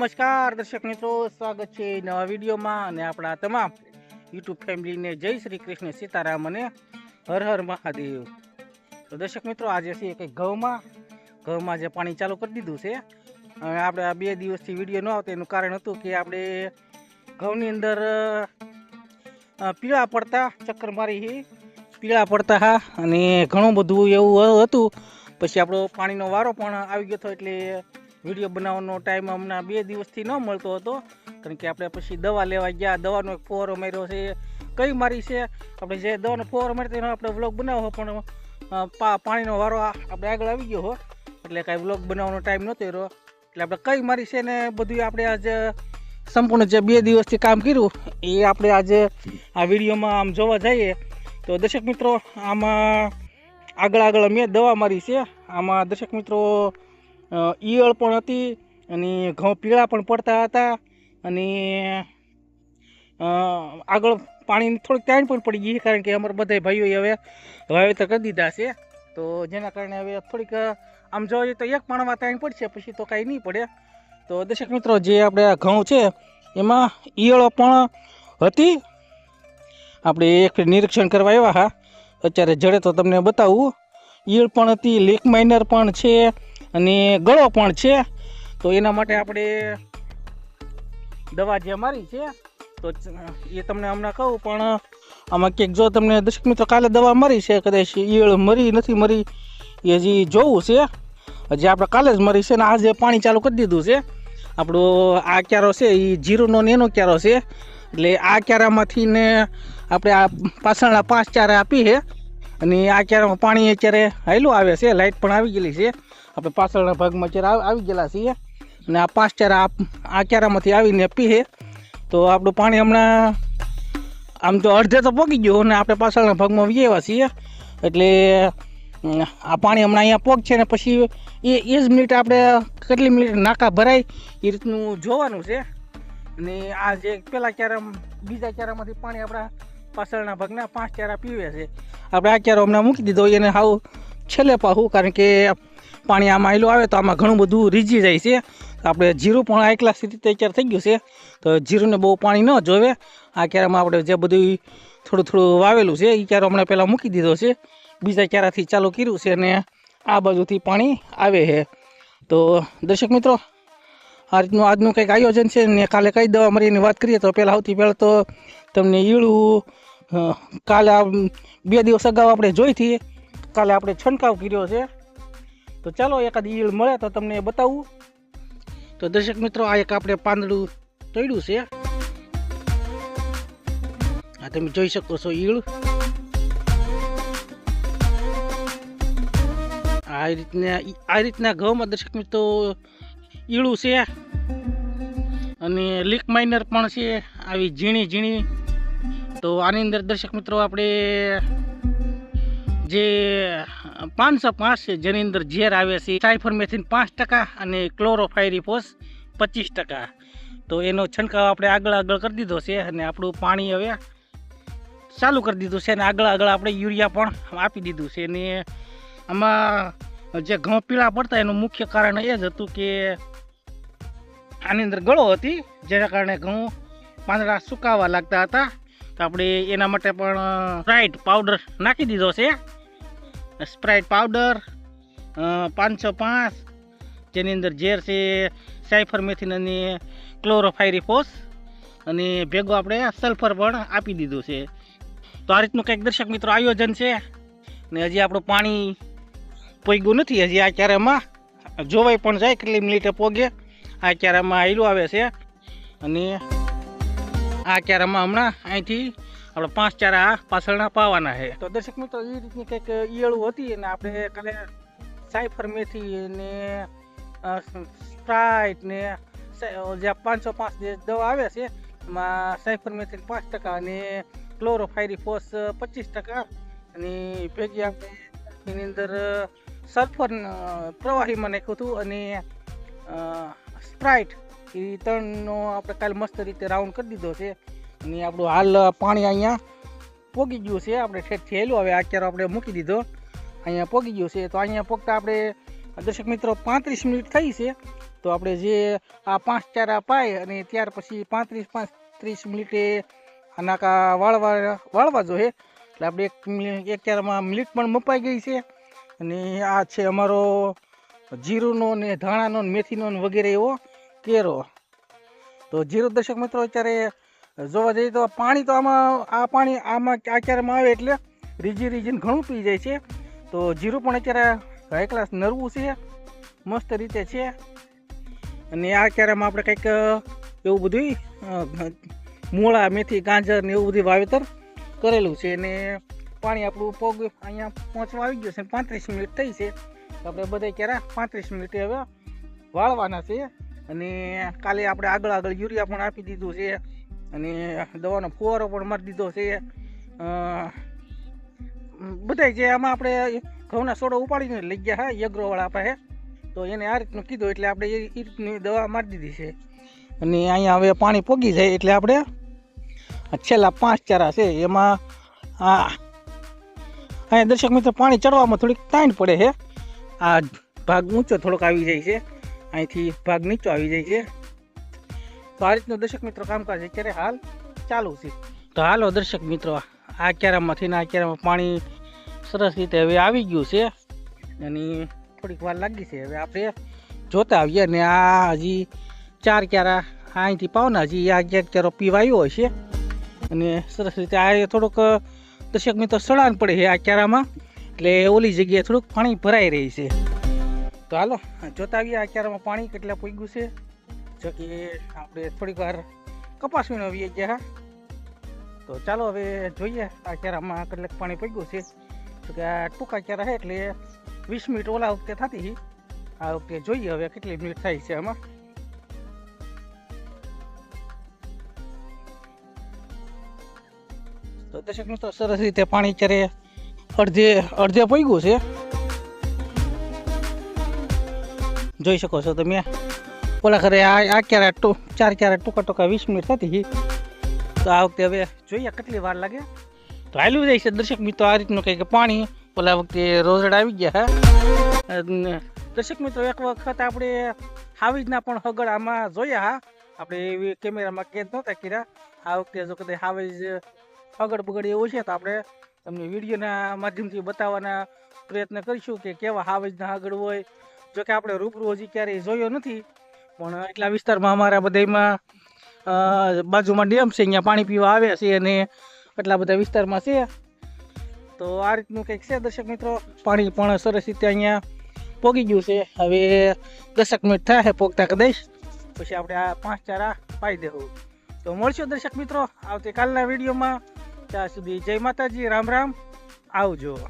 નમસ્કાર, દર્શક મિત્રો. સ્વાગત છે નવા વિડીયોમાં અને આપણા તમામ યુટ્યુબ ફેમિલીને જય શ્રી કૃષ્ણ સીતારામ અને હર હર મહાદેવ. તો દર્શક મિત્રો, આજે છે કંઈક ઘઉંમાં. ઘઉંમાં જે પાણી ચાલુ કરી દીધું છે. અને આપણે આ બે દિવસથી વીડિયો ન આવતો, એનું કારણ હતું કે આપણે ઘઉંની અંદર પીળા પડતા, ચક્કર મારી પીળા પડતા હા, અને ઘણું બધું એવું હતું. પછી આપણો પાણીનો વારો પણ આવી ગયો હતો, એટલે વીડિયો બનાવવાનો ટાઈમ હમણાં બે દિવસથી ન મળતો હતો. કારણ કે આપણે પછી દવા લેવા ગયા. દવાનો એક ફોરો માર્યો છે. કઈ મારી છે? આપણે જે દવાનો ફુવારો માર્યો તેનો આપણે વ્લોગ બનાવો પણ પાણીનો વારો આપણે આગળ આવી ગયો હો. એટલે કાંઈ વ્લોગ બનાવવાનો ટાઈમ નહોતો રહ્યો. એટલે આપણે કઈ મારી છે ને બધું આપણે આજે સંપૂર્ણ જે બે દિવસથી કામ કર્યું, એ આપણે આજે, આ વિડીયોમાં આમ જોવા જઈએ. તો દર્શક મિત્રો, આમાં આગળ આગળ મેં દવા મારી છે. આમાં દર્શક મિત્રો ઈયળ પણ હતી અને ઘઉં પીળા પણ પડતા હતા અને આગળ પાણીની થોડીક ટાઈમ પણ પડી ગઈ કારણ કે અમારા બધા ભાઈઓએ હવે વાવેતર કરી દીધા છે. તો જેના કારણે હવે થોડીક આમ જઈએ તો એક પાણમાં ટાઈમ પડશે, પછી તો કાંઈ નહીં પડે. તો દર્શક મિત્રો, જે આપણે ઘઉં છે, એમાં ઈયળો પણ હતી. આપણે એક નિરીક્ષણ કરવા આવ્યા હા. અત્યારે જડે તો તમને બતાવું. ઈયળ પણ હતી લીક માઇનર પણ છે. અને ગળો પણ છે. તો એના માટે આપણે દવા જે મારી છે, તો એ તમને હમણાં કહું, પણ આમાં ક્યાંક જો તમને દર્શક મિત્રો કાલે દવા મારી છે, કદાચ ઈયળ મરી નથી મરી, એ હજી જોવું છે. હજી આપણે કાલે જ મરી છે ને આજે પાણી ચાલુ કરી દીધું છે. આપણો આ ક્યારો છે એ જીરોનો ને એનો ક્યારો છે. એટલે આ ક્યારામાંથી ને આપણે આ પાછળના પાંચ ચારા આપી છે. અને આ ક્યારામાં પાણી અત્યારે હાયલું આવે છે લાઇટ પણ આવી ગયેલી છે. આપણે પાછળના ભાગમાં અત્યારે આવી ગયેલા છીએ. અને આ પાંચ ચારા આ- ક્યારામાંથી આવીને પીએ તો આપણું પાણી હમણાં, આમ તો અડધે તો પગી ગયું અને આપણે પાછળના ભાગમાં વિયેવા છીએ. એટલે આ પાણી હમણાં અહીંયા પગ છે ને પછી એ એ જ મિનિટ આપણે કેટલી મિનિટ નાકા ભરાય એ રીતનું જોવાનું છે. અને આ જે પેલા ક્યારા બીજા ક્યારામાંથી પાણી આપણા પાછળના ભાગના પાંચ ચારા પીવે છે. આપણે આ ક્યારો હમણાં મૂકી દીધો એને હાવ છેલ્લે પાહું કારણ કે પાણી આમાં આવેલું આવે તો આમાં ઘણું બધું રીજી જાય છે. આપણે જીરું પણ આ ક્લાસ રીતે તૈયાર થઈ ગયું છે. તો જીરુંને બહુ પાણી ન જોવે. આ ક્યારામાં આપણે જે બધું થોડું થોડું વાવેલું છે એ ક્યારો હમણાં પહેલાં મૂકી દીધો છે. બીજા ક્યારાથી ચાલુ કર્યું છે અને આ બાજુથી પાણી આવે છે. તો દર્શક મિત્રો આ રીતનું આજનું કંઈક આયોજન છે ને કાલે કઈ દવા મળીને વાત કરીએ તો પહેલાં સૌથી પહેલાં તો તમને ઈળું કાલે બે દિવસ અગાઉ આપણે જોઈ હતી. કાલે આપણે છંટકાવ કર્યો છે. તો ચાલો એકાદ ઈળ મળે તો તમને બતાવું. તો દર્શક મિત્રો, આ એક આપણે પાંદડું તોડ્યું છે. આ તમે જોઈ શકો છો ઈળ આ રીતના આ રીતના ઘઉંમાં દર્શક મિત્રો ઈળું છે. અને લીક માઇનર પણ છે, આવી ઝીણી ઝીણી. તો આની અંદર દર્શક મિત્રો, આપણે જે પાંચસો પાંચ છે જેની અંદર ઝેર આવે છે. સાયફરમેથિન પાંચ ટકા અને ક્લોરોફાયરીફોસ પચીસ ટકા. તો એનો છંટકાવ આપણે આગળ આગળ કરી દીધો છે અને આપણું પાણી હવે ચાલુ કરી દીધું છે અને આગળ આગળ આપણે યુરિયા પણ આપી દીધું છે. અને આમાં જે ઘઉં પીળા પડતા એનું મુખ્ય કારણ એ જ હતું કે આની અંદર ગળો હતી, જેના કારણે ઘઉં પાંદડા સુકાવા લાગતા હતા. તો આપણે એના માટે પણ રાઈટ પાવડર નાખી દીધો છે. સ્પ્રાઇટ પાવડર પાંચસો પાંચ, જેની અંદર ઝેર છે સાયફરમેથિન અને ક્લોરોફાયરીફોસ અને ભેગો આપણે સલ્ફર પણ આપી દીધું છે. તો આ રીતનું કંઈક દર્શક મિત્રો આયોજન છે. ને હજી આપણું પાણી પોગ્યું નથી, હજી આ ક્યારેમાં જોવાય પણ જાય કેટલી મિનિટે પોગે. આ ક્યારામાં આયલું આવે છે. અને આ ક્યારામાં હમણાં અહીંથી આપણે પાંચ, ચાર આ પાછળના પાવાના છે. તો દર્શક મિત્રો એ રીતની કંઈક ઈયળું હતી અને આપણે કાલે સાયફર મેથી ને સ્પ્રાઇટ ને જે પાંચસો પાંચ જે દવા આવે છે, એમાં સાયફર મેથી પાંચ ટકા અને ક્લોરોફાયરીફોસ પચીસ ટકા. અને ભેગી આપણે એની અંદર સલ્ફર પ્રવાહીમાં નાખ્યું હતું અને સ્પ્રાઇટ. એ ત્રણનો આપણે કાલે મસ્ત રીતે રાઉન્ડ કરી દીધો છે. અને આપણું હાલ પાણી અહીંયા પોગી ગયું છે. આપણે ઠેઠ થયેલું હવે અત્યારે આપણે મૂકી દીધો. અહીંયા પોગી ગયું છે. તો અહીંયા પોગતા આપણે, દર્શક મિત્રો, પાંત્રીસ મિનિટ થઈ છે. તો આપણે જે આ પાંચ ચારા પાય અને ત્યાર પછી પાંત્રીસ પાંત્રીસ મિનિટે આ નાકા વાળવા વાળવા જોઈએ. એટલે આપણે એક એક ચારામાં મિનિટ પણ મપાઈ ગઈ છે. અને આ છે અમારો જીરુંનો ને ધાણાનો ને મેથીનો ને વગેરે એવો કેરો. તો જીરું દર્શક મિત્રો, અત્યારે જોવા જઈએ તો પાણી તો આમાં, આ પાણી આમાં અત્યારેમાં આવે એટલે રીજી રીજીને ઘણું પી જાય છે. તો જીરું પણ અત્યારે હાઈ ક્લાસ નરવું છે. મસ્ત રીતે છે. અને આ ક્યારેમાં આપણે કંઈક એવું બધું મૂળા, મેથી, ગાજર ને એવું બધું વાવેતર કરેલું છે. અને પાણી આપણું પગ અહીંયા પહોંચવા આવી ગયું છે. પાંત્રીસ મિનિટ થઈ છે. આપણે બધા ક્યારે પાંત્રીસ મિનિટે હવે વાળવાના છે. અને કાલે આપણે આગળ આગળ યુરિયા પણ આપી દીધું છે. અને દવાનો ફુવારો પણ મારી દીધો છે. બધાય જે આમાં આપણે ઘઉંના સોડો ઉપાડીને લઈ ગયા હા યગ્રોવાળા પાસે તો એને આ રીતનું કીધું, એટલે આપણે એ રીતની દવા મારી દીધી છે. અને અહીંયા હવે પાણી પોગી જાય એટલે આપણે છેલ્લા પાંચ ચારા છે, એમાં આ અહીંયા દર્શક મિત્રો, પાણી ચડવામાં થોડીક તાણ પડે છે આ ભાગ ઊંચો થોડોક આવી જાય છે. અહીંથી ભાગ નીચો આવી જાય છે. તો આ રીતનું દર્શક મિત્રો કામકાજ અત્યારે હાલ ચાલુ છે. તો હાલો દર્શક મિત્રો, આ ક્યારામાંથી ને આ ક્યારામાં પાણી સરસ રીતે હવે આવી ગયું છે અને થોડીક વાર લાગી છે. હવે આપણે જોતા આવીએ ને આ હજી ચાર ક્યારા અહીંથી પાવના હજી આ ક્યાંક ક્યારો પીવા આવ્યો હશે અને સરસ રીતે આ થોડુંક દર્શક મિત્રો સળાન પડે છે આ ક્યારામાં, એટલે ઓલી જગ્યાએ થોડુંક પાણી ભરાઈ રહી છે. તો હાલો, જોતા આવીએ આ ક્યારામાં પાણી કેટલા પૂગ્યું છે. જો કે આપણે થોડીક વાર કપાસ વીણવીએ ગયા તો ચાલો હવે જોઈએ આ ક્યારામાં કેટલાક પાણી પડ્યું છે. તો કે આ ટૂંકા ક્યારા છે એટલે વીસ મિનિટ ઓલા વખતે થતી આ વખતે જોઈએ હવે કેટલી મિનિટ થાય છે આમાં. તો દર્શક મિત્રો, સરસ રીતે પાણી અત્યારે અડધે અડધે પૈગું છે. જોઈ શકો છો તમે. ઓલા ખરે આ આ ક્યારે ચાર ક્યારે ટૂંકા ટૂંકા વીસ મિનિટ થતી તો આ વખતે હવે જોઈએ કેટલી વાર લાગે. તો હાલ્યું જાય છે દર્શક મિત્રો, આ રીતનું કંઈક પાણી. ઓલા વખતે રોઝડ આવી ગયા હા. દર્શક મિત્રો, એક વખત આપણે હાવીજના પણ હગડ આમાં જોયા હા. આપણે એવી કેમેરામાં કેદ નહોતા કર્યા. આ વખતે જો કદાચ હાવીજ હગડ બગડ એવું છે, તો આપણે તમને વિડીયોના માધ્યમથી બતાવવાના પ્રયત્ન કરીશું કે કેવા હાવેજના હગડ હોય. જોકે આપણે રૂબરૂ હજી ક્યારેય જોયો નથી. પણ એટલા વિસ્તારમાં અમારા બધામાં બાજુમાં ડેમ છે, અહીંયા પાણી પીવા આવે છે અને એટલા બધા વિસ્તારમાં છે. તો આ રીતનું કંઈક છે દર્શક મિત્રો? પાણી પણ સરસ રીતે અહીંયા પોગી ગયું છે. હવે દશક મિનિટ થાય પોગતા કદાચ. પછી આપણે આ પાંચ ચારા પાઈ દેવું તો મળશું દર્શક મિત્રો આવતીકાલના વિડીયોમાં. ત્યાં સુધી જય માતાજી, રામ રામ. આવજો.